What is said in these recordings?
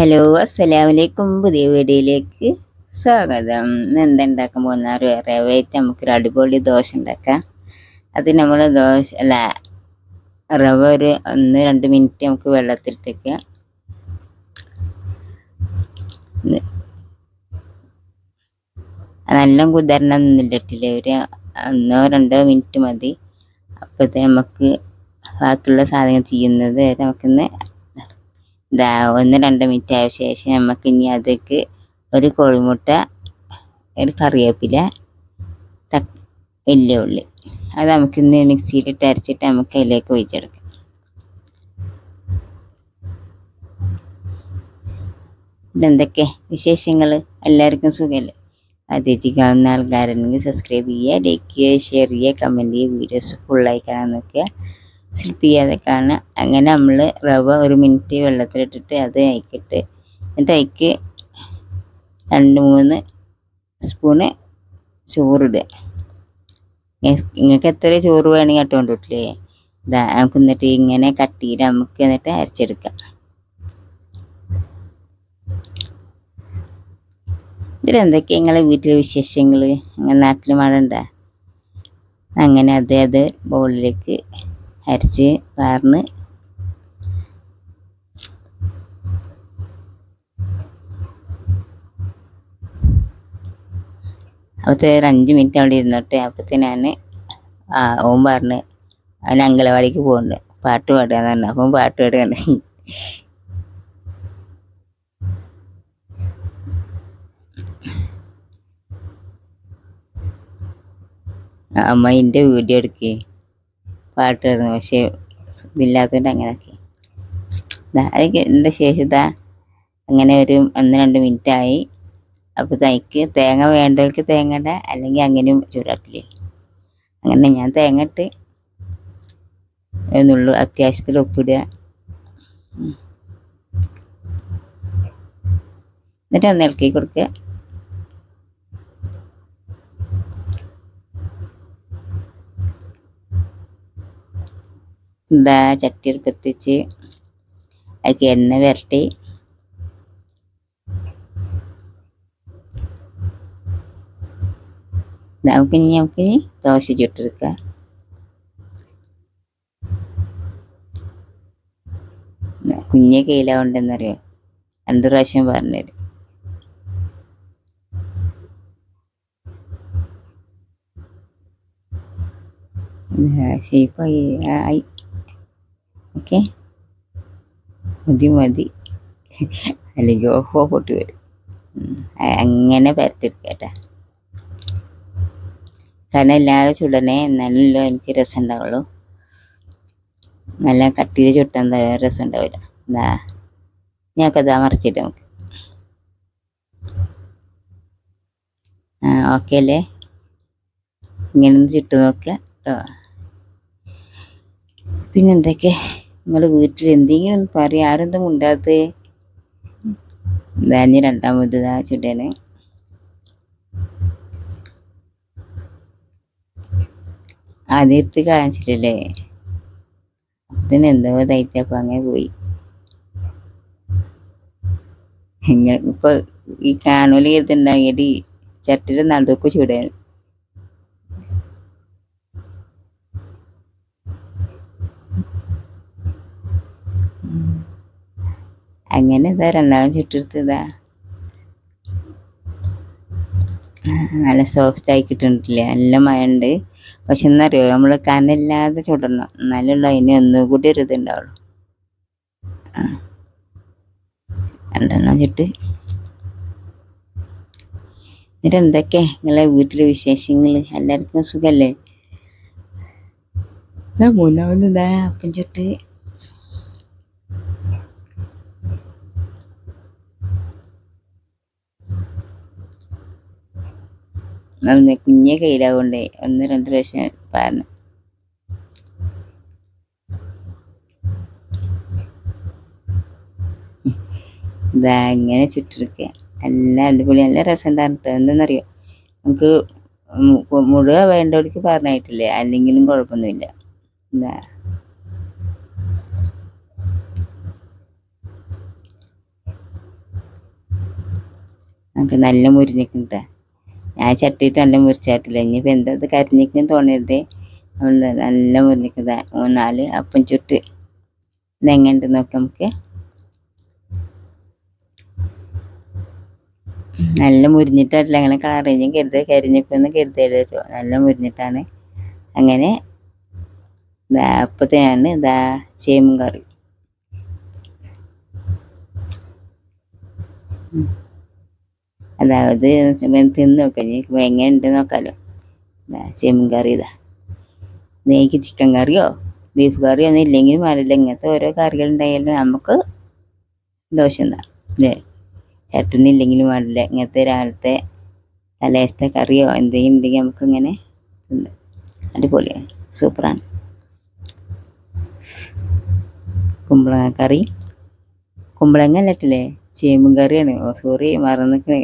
Hello അസ്സലാമലൈക്കും പുതിയ വീഡിയോയിലേക്ക് സ്വാഗതം. എന്തുണ്ടാക്കാൻ പോകുന്ന റവയായിട്ട് നമുക്കൊരു അടിപൊളി ദോശ ഉണ്ടാക്കാം. അത് നമ്മൾ ദോശ അല്ല റവ ഒരു ഒന്ന് രണ്ട് മിനിറ്റ് നമുക്ക് വെള്ളത്തിലിട്ടേക്കുക നല്ല കുതിരണം നിന്നിട്ടില്ല ഒരു ഒന്നോ രണ്ടോ മിനിറ്റ് മതി. അപ്പോഴത്തെ നമുക്ക് ബാക്കിയുള്ള സാധനങ്ങൾ ചെയ്യുന്നത് നമുക്കിന്ന് ഇതാ ഒന്ന് രണ്ട് മിനിറ്റ് ആയ ശേഷം നമുക്ക് ഇനി അതിലേക്ക് ഒരു കോഴിമുട്ട ഒരു കറിവേപ്പില വലിയ ഉള്ളി. അത് നമുക്ക് ഇന്ന് മിക്സിയിലിട്ട് അരച്ചിട്ട് നമുക്ക് അതിലേക്ക് ഒഴിച്ചെടുക്കാം. ഇതെന്തൊക്കെ വിശേഷങ്ങൾ എല്ലാവർക്കും സുഖമല്ലേ അതിഥി കാണുന്ന ആൾക്കാരുണ്ടെങ്കിൽ സബ്സ്ക്രൈബ് ചെയ്യുക ലൈക്ക് ചെയ്യുക ഷെയർ ചെയ്യുക കമന്റ് ചെയ്യുക വീഡിയോസ് ഫുള്ളായി കാണാൻ നോക്കുക. സ്ലിപ്പ് ചെയ്യാതെ അങ്ങനെ നമ്മൾ റവ ഒരു മിനിറ്റ് വെള്ളത്തിലിട്ടിട്ട് അത് അയക്കിട്ട് എന്നിട്ട് അയക്ക് രണ്ട് മൂന്ന് സ്പൂണ് ചോറിടുക. നിങ്ങൾക്ക് എത്ര ചോറ് വേണമെങ്കിൽ കേട്ടോണ്ട് വിട്ടില്ലേ ഇതാ നമുക്ക് എന്നിട്ട് ഇങ്ങനെ കട്ടിയിൽ നമുക്ക് എന്നിട്ട് അരച്ചെടുക്കാം. ഇതിലെന്തൊക്കെയാണ് നിങ്ങളെ വീട്ടിലെ വിശേഷങ്ങൾ അങ്ങനെ നാട്ടിൽ മഴ ഉണ്ടാ? അങ്ങനെ അതേ അത് ബോളിലേക്ക് അരച്ച് വാർന്ന് അപ്പോഴത്തെ ഒരു അഞ്ച് മിനിറ്റ് അവിടെ ഇരുന്നിട്ട് അപ്പോഴത്തേനാണ് ഓൻ പറഞ്ഞ് അവൻ അങ്കലവാടിക്ക് പോകുന്നുണ്ട് പാട്ട് പാടുക പറഞ്ഞു. അപ്പം പാട്ട് പാടുകയാണ് അമ്മ എന്റെ വീഡിയോ എടുക്കേ. പാട്ട് പാടുന്നു പക്ഷേ ആക്കി അങ്ങനെയൊക്കെ. അതൊക്കെ എന്താ ശേഷം? ഇതാ അങ്ങനെ ഒരു ഒന്ന് രണ്ട് മിനിറ്റ് ആയി അപ്പോൾ തനിക്ക് തേങ്ങ വേണ്ടവർക്ക് തേങ്ങ ഇടാം അല്ലെങ്കിൽ അങ്ങനെയും ചൂടാക്കില്ലേ? അങ്ങനെ ഞാൻ തേങ്ങ ഇട്ട് എന്നുള്ളൂ അത്യാവശ്യത്തിൽ ഒപ്പിടുക എന്നിട്ട് ഒന്ന് ഇളക്കി കൊടുക്കുക. എന്താ ചട്ടി എടുപ്പത്തിച്ച് അതിലേക്ക് എണ്ണ വരട്ടി. നമുക്ക് ഇനി ദോശ ചുട്ടെടുക്കാം. കുഞ്ഞ കയ്യില കൊണ്ടെന്നറിയോ രണ്ടു പ്രാവശ്യം പറഞ്ഞുതരും ഷേപ്പായി ആയി. ഓക്കെ? മതി മതി. അല്ലെങ്കിൽ ഓഹോ പൊട്ടി വരും. അങ്ങനെ പരത്തിരിക്കട്ടെ. കാരണം എല്ലാവരും ചുടനെ എന്നാലല്ലോ എനിക്ക് രസം ഉണ്ടാവുള്ളൂ നല്ല കട്ടിയിൽ ചുട്ടാൻ രസം ഉണ്ടാവില്ല എന്താ ഞാൻ അതാ മറിച്ചിട്ട് നമുക്ക്. ആ ഓക്കെ അല്ലേ? ഇങ്ങനെ ഒന്ന് ചുട്ടു നോക്കുക കേട്ടോ പിന്നെന്തൊക്കെ? നിങ്ങൾ വീട്ടിൽ എന്തെങ്കിലും ഒന്ന് പറയാം ആരെന്തും മുണ്ടാത്തത് ധാന്യ രണ്ടാമത് ഇതാ ചുടന്. ആദ്യത്ത് കാണിച്ചിട്ടില്ലേ? അതിന് എന്തോ തയ്ച്ചപ്പോൾ അങ്ങനെ പോയി. ഇങ്ങനെ ഇപ്പൊ ഈ കാണൂലി ഇതുണ്ടാകിയിട്ട് ചട്ടിയുടെ നടുക്ക് ചൂടാൻ അങ്ങനെ ഇതാ രണ്ടാമത് ചുട്ടെടുത്തതാ നല്ല സോഫ്റ്റ് ആയി നല്ല മഴ ഉണ്ട് പക്ഷെ എന്നറിയോ നമ്മൾ കനല്ലാതെ ചുടണം. എന്നാലുള്ള അതിന് ഒന്നുകൂടി ഒരു ഇതുണ്ടാവുള്ളൂ. രണ്ടെണ്ണം ചുട്ട്. എന്നിട്ട് എന്തൊക്കെ? നിങ്ങളെ വീട്ടിലെ വിശേഷങ്ങൾ എല്ലാവർക്കും സുഖല്ലേ? മൂന്നാമത് ഇതാ അപ്പം ചുട്ട്. നടന്ന് കുഞ്ഞെ കയ്യിലാകൊണ്ടേ ഒന്ന് രണ്ട് ലക്ഷം പറഞ്ഞു ഇതാ ഇങ്ങനെ ചുറ്റെടുക്കുക നല്ല അടിപൊളി നല്ല രസം ഉണ്ടായിരുന്നു എന്താണെന്നറിയോ നമുക്ക് മുഴുവൻ വേണ്ടവർക്ക് പറഞ്ഞായിട്ടില്ലേ? അല്ലെങ്കിലും കുഴപ്പമൊന്നുമില്ല. എന്താ നമുക്ക് നല്ല മുരിഞ്ഞിട്ടുണ്ട് ഞാൻ ചട്ടിയിട്ട് നല്ല മുറിച്ചായിട്ടില്ല ഇനിയിപ്പോൾ എന്താ ഇത് കരിഞ്ഞിക്കും തോന്നരുത്. നല്ല മുരിഞ്ഞിക്കുന്നത് മൂന്നാൽ അപ്പം ചുട്ട്. ഇതെങ്ങനെയുണ്ട് നോക്കാം നമുക്ക്. നല്ല മുരിഞ്ഞിട്ടല്ല അങ്ങനെ കളറിഞ്ഞും കരുത് കരിഞ്ഞിക്കൊന്നും കരുതരുത് നല്ല മുരിഞ്ഞിട്ടാണ്. അങ്ങനെ ഇതാ അപ്പത്തെയാണ് ഇതാ ചേമ്പും കറി. അതായത് തിന്ന് നോക്കാം ഇനി എങ്ങനെ ഉണ്ട് നോക്കാലോ ചെമ്മീൻ കറി ഇതാ. നെയ്ക്ക് ചിക്കൻ കറിയോ ബീഫ് കറിയോ ഒന്നും ഇല്ലെങ്കിലും വേണ്ടില്ല ഇങ്ങനത്തെ ഓരോ കറികൾ ഉണ്ടായാലും നമുക്ക് ദോശ എന്താ അല്ലേ? ചട്ടണി ഇല്ലെങ്കിലും വേണ്ടില്ല ഇങ്ങനത്തെ രാവിലത്തെ തലേസത്തെ കറിയോ എന്തെങ്കിലും ഉണ്ടെങ്കിൽ നമുക്ക് ഇങ്ങനെ അടിപൊളിയാണ്. സൂപ്പറാണ്. കുമ്പളങ്ങ കറി. കുമ്പളങ്ങ അല്ലട്ടില്ലേ ചേമ്പും കറിയാണ്. ഓ സോറി മറന്നിക്കണേ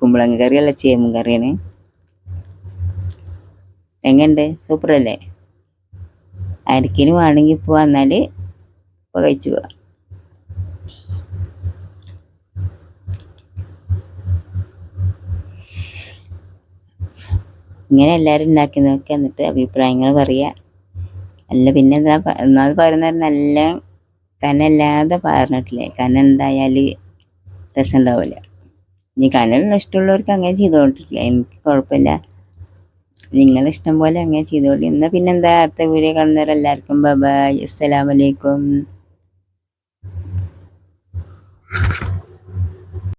കുമ്പളങ്ങ കറിയല്ല ചേമ്പും കറിയാണ്. എങ്ങനെയുണ്ട്? സൂപ്പറല്ലേ? ആർക്കേലും വേണമെങ്കിൽ ഇപ്പോൾ വന്നാൽ ഇപ്പോൾ കഴിച്ചു പോവാം. ഇങ്ങനെ എല്ലാവരും ഉണ്ടാക്കി എന്നിട്ട് അഭിപ്രായങ്ങൾ പറയുക അല്ല പിന്നെ എന്താ എന്നാൽ പറയുന്നത് നല്ല കനല്ലാതെ പറഞ്ഞിട്ടില്ലേ? കനൽ എന്തായാൽ രസം ഉണ്ടാവില്ല ഇനി കനലിന് ഇഷ്ടമുള്ളവർക്ക് അങ്ങനെ ചെയ്തുകൊണ്ടിട്ടില്ല എനിക്ക് കുഴപ്പമില്ല. നിങ്ങളിഷ്ടം പോലെ അങ്ങനെ ചെയ്തോളി. എന്നാൽ പിന്നെന്താ അടുത്ത വീഡിയോ കാണുന്നവരെല്ലാവർക്കും ബൈ അസ്സലാമലൈക്കും